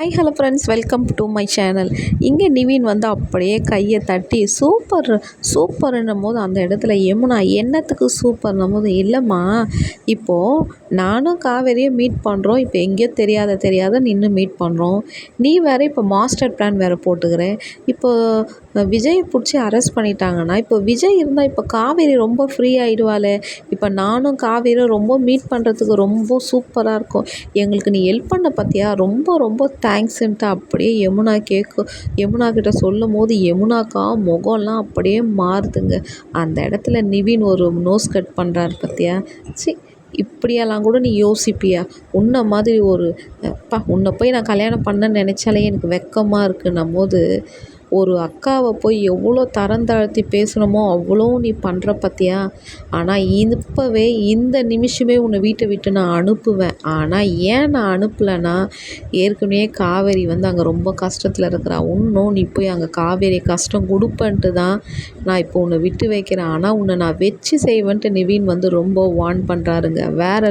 Hi hello friends welcome to my channel இங்கே நிவின் வந்து அப்படியே கையை தட்டி சூப்பர் சூப்பர்ன்னும் போது அந்த இடத்துல யமுனா என்னத்துக்கு சூப்பர்னும் போது இல்லைம்மா. இப்போது நானும் காவேரியும் மீட் பண்ணுறோம் இப்போ எங்கேயோ தெரியாத தெரியாத நின்று மீட் பண்ணுறோம் நீ வேறு இப்போ மாஸ்டர் பிளான் வேறு போட்டுக்கிறேன் இப்போது விஜயை பிடிச்சி அரெஸ்ட் பண்ணிட்டாங்கன்னா இப்போ விஜய் இருந்தால் இப்போ காவேரி ரொம்ப ஃப்ரீ ஆகிடுவாளே இப்போ நானும் காவேரியும் ரொம்ப மீட் பண்ணுறதுக்கு ரொம்ப சூப்பராக இருக்கும். எங்களுக்கு நீ ஹெல்ப் பண்ண பார்த்தியா ரொம்ப ரொம்ப த தேங்க்ஸுன்ட்டு அப்படியே யமுனா கேட்கும் யமுனா கிட்ட சொல்லும் போது யமுனாக்கா முகம்லாம் அப்படியே மாறுதுங்க. அந்த இடத்துல நிவின் ஒரு நோஸ் கட் பண்ணுறாரு பார்த்தியா சி இப்படியெல்லாம் கூட நீ யோசிப்பியா? உன்னை மாதிரி ஒரு அப்பா உன்னை போய் நான் கல்யாணம் பண்ணேன்னு நினச்சாலே எனக்கு வெக்கமாக இருக்குன்னும் போது ஒரு அக்காவை போய் எவ்வளோ தரம் தாழ்த்தி பேசணுமோ அவ்வளோ நீ பண்ணுற பார்த்தியா ஆனால் இப்போவே இந்த நிமிஷமே உன்னை வீட்டை விட்டு நான் அனுப்புவேன். ஆனால் ஏன் நான் அனுப்பலைன்னா ஏற்கனவே காவேரி வந்து அங்கே ரொம்ப கஷ்டத்தில் இருக்கிறா. இன்னும் நீ போய் அங்கே காவேரி கஷ்டம் கொடுப்பன்ட்டு தான் நான் இப்போ உன்னை விட்டு வைக்கிறேன். ஆனால் உன்னை நான் வச்சு செய்வேன்ட்டு நிவின் வந்து ரொம்ப வார்ன் பண்ணுறாருங்க வேற